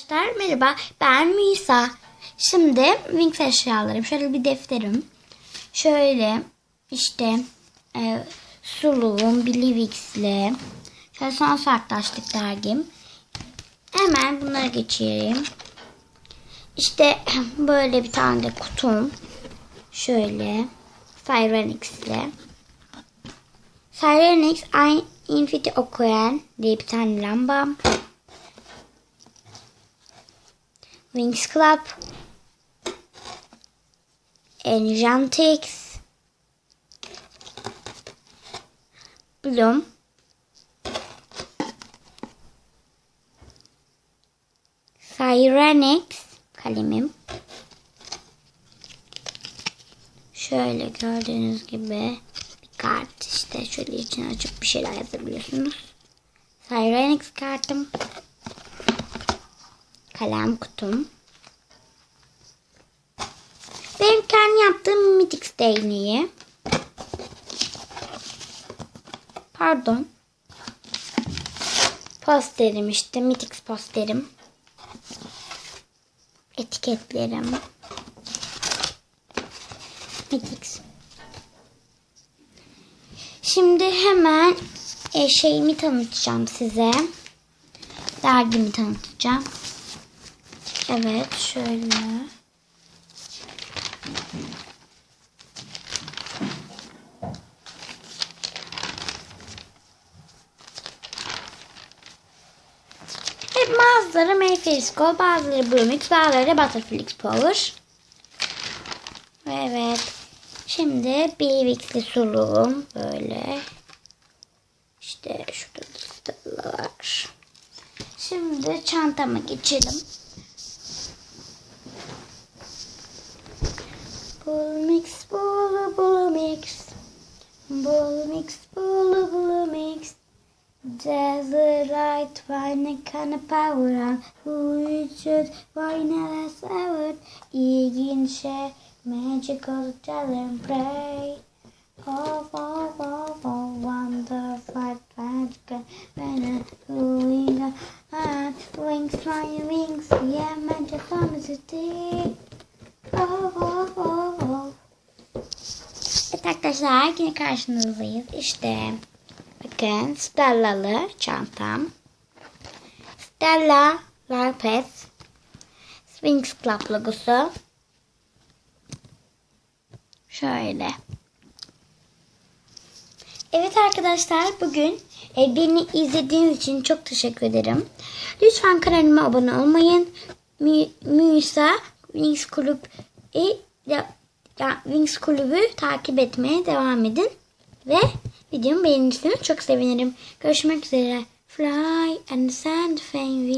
Arkadaşlar merhaba ben Misa. Şimdi Wings eşyalarım. Şöyle bir defterim. Şöyle işte e, suluğum, Billy Wigs'le. Şöyle son arkadaşlık dergim. Hemen bunlara geçeyim. İşte böyle bir tane de kutum. Şöyle Cyrenix'le. Cyrenix Infinity Okoyen diye bir tane lambam. Wings Club, Enjantix, Bloom, Cyrenix kalemim. Şöyle gördüğünüz gibi bir kart işte şöyle içine açıp bir şeyler yazabiliyorsunuz. Cyrenix kartım kalem kutum. Benim kendi yaptığım Mitix değneği. Pardon. Posterim işte. Mitix posterim. Etiketlerim. Mitix. Şimdi hemen e, şeyimi tanıtacağım size. Dergimi tanıtacağım. Evet şöyle. Hep bazıları Mayfair Go, bazıları Brumix, bazıları da Butterflix Power. Ve evet. Şimdi Bilvix'li suluğum böyle. İşte şurada da var. Şimdi çantama geçelim. Bolu mix, bolu bolu mix. There's a light wine kind of power on who it should wine as I would. Egin share magical talent play. Oh, oh, oh, oh, wonderful magical banner who and wings, flying wings, yeah, magic pharmacity. Oh, arkadaşlar yine karşınızdayız. İşte bakın Stella'lı çantam. Stella Larpet Sphinx Club logosu. Şöyle. Evet arkadaşlar bugün e, beni izlediğiniz için çok teşekkür ederim. Lütfen kanalıma abone olmayın. Mü, Müsa Wings Kulüp e, Wings Kulübü takip etmeye devam edin. Ve videomu beğenirseniz çok sevinirim. Görüşmek üzere. Fly and sand fame